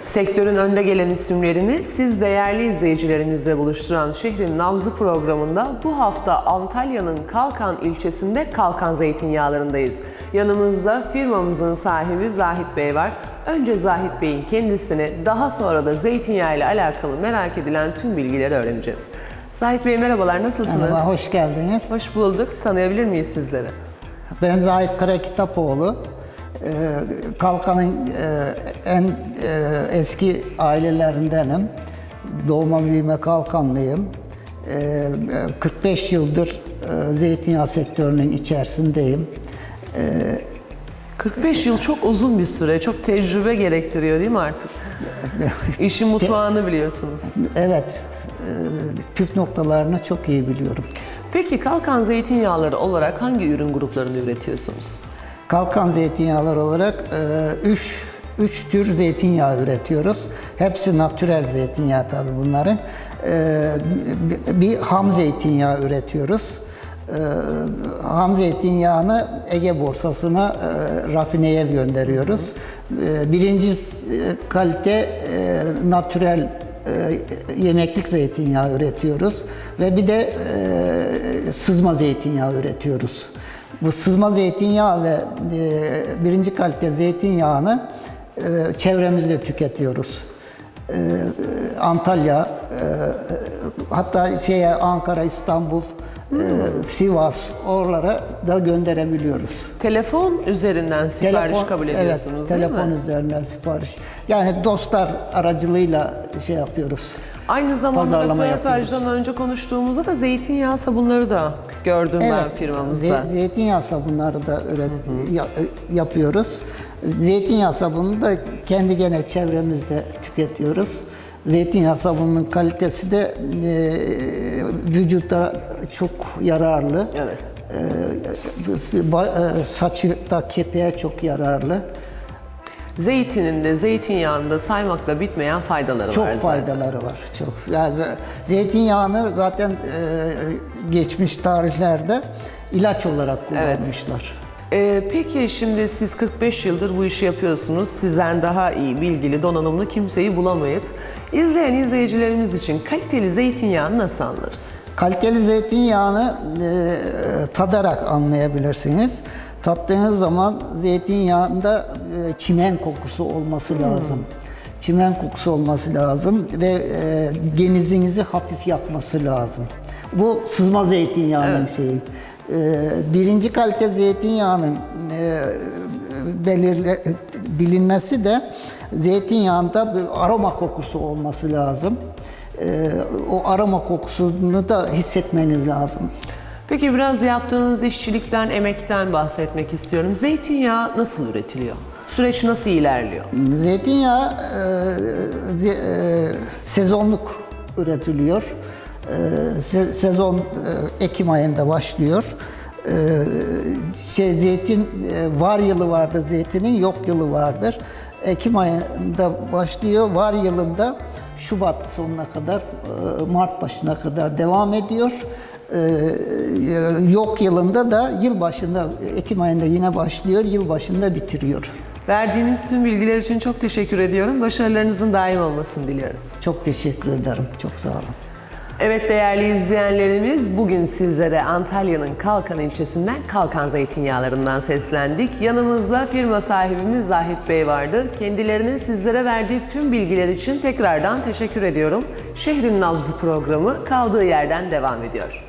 Sektörün önde gelen isimlerini siz değerli izleyicilerimizle buluşturan Şehrin Nabzı programında bu hafta Antalya'nın Kalkan ilçesinde Kalkan Zeytinyağları'ndayız. Yanımızda firmamızın sahibi Zahit Bey var. Önce Zahit Bey'in kendisini, daha sonra da zeytinyağı ile alakalı merak edilen tüm bilgileri öğreneceğiz. Zahit Bey merhabalar, nasılsınız? Merhaba, hoş geldiniz. Hoş bulduk. Tanıyabilir miyiz sizleri? Ben Zahit Karakitapoğlu. Ee, Kalkan'ın e, en e, eski ailelerindenim. Doğma büyüme Kalkanlıyım. Ee, 45 yıldır e, zeytinyağı sektörünün içerisindeyim. 45 yıl çok uzun bir süre, çok tecrübe gerektiriyor değil mi artık? İşin mutfağını biliyorsunuz. Evet, püf noktalarını çok iyi biliyorum. Peki Kalkan zeytinyağları olarak hangi ürün gruplarını üretiyorsunuz? Kalkan zeytinyağları olarak 3 üç tür zeytinyağı üretiyoruz. Hepsi natürel zeytinyağı tabii bunların. E, bir- bir ham zeytinyağı üretiyoruz. E, ham zeytinyağını Ege borsasına e, rafineye gönderiyoruz. E, birinci e, kalite e, natürel e, yemeklik zeytinyağı üretiyoruz ve bir de e, sızma zeytinyağı üretiyoruz. Bu sızma zeytinyağı ve e, birinci kalite zeytinyağını e, çevremizde tüketiyoruz. E, Antalya, e, hatta şeye Ankara, İstanbul, e, Sivas oralara da gönderebiliyoruz. Telefon üzerinden sipariş kabul ediyorsunuz evet, değil telefon mi? üzerinden sipariş. Yani dostlar aracılığıyla şey yapıyoruz. Aynı zamanda Pazarlama röportajdan önce konuştuğumuzda da zeytinyağı sabunları da gördüm ben Evet, firmamızda. ze- zeytinyağı sabunları da üret, ya- yapıyoruz. Zeytinyağı sabunu da kendi gene çevremizde tüketiyoruz. Zeytinyağı sabununun kalitesi de e, vücuda çok yararlı. Evet. E, ba- e, saçı da kepeğe çok yararlı. Zeytinin de zeytinyağının da saymakla bitmeyen faydaları Çok var zaten. faydaları var. Çok. Yani zeytinyağını zaten e, geçmiş tarihlerde ilaç olarak kullanmışlar. Ee, peki şimdi siz 45 yıldır bu işi yapıyorsunuz. Sizden daha iyi, bilgili, donanımlı kimseyi bulamayız. İzleyen izleyicilerimiz için kaliteli zeytinyağını nasıl anlarız? Kaliteli zeytinyağını e, tadarak anlayabilirsiniz. Tattığınız zaman zeytinyağında e, çimen kokusu olması lazım. Çimen kokusu olması lazım ve e, genizinizi hafif yakması lazım. Bu sızma zeytinyağının şeyi. E, birinci kalite zeytinyağının e, belirle, bilinmesi de zeytinyağında bir aroma kokusu olması lazım. Ee, o aroma kokusunu da hissetmeniz lazım. Peki biraz yaptığınız işçilikten, emekten bahsetmek istiyorum. Zeytinyağı nasıl üretiliyor? Süreç nasıl ilerliyor? Zeytinyağı e, e, sezonluk üretiliyor. E, se- sezon e, Ekim ayında başlıyor. E, şey zeytin e, var yılı vardır zeytinin, yok yılı vardır. Ekim ayında başlıyor, var yılında Şubat sonuna kadar, e, Mart başına kadar devam ediyor. E, yok yılında da yıl başında, Ekim ayında yine başlıyor, yıl başında bitiriyor. Verdiğiniz tüm bilgiler için çok teşekkür ediyorum. Başarılarınızın daim olmasını diliyorum. Çok teşekkür ederim. Çok sağ olun. Evet değerli izleyenlerimiz bugün sizlere Antalya'nın Kalkan ilçesinden Kalkan zeytinyağlarından seslendik. Yanımızda firma sahibimiz Zahit Bey vardı. Kendilerinin sizlere verdiği tüm bilgiler için tekrardan teşekkür ediyorum. Şehrin Nabzı programı kaldığı yerden devam ediyor.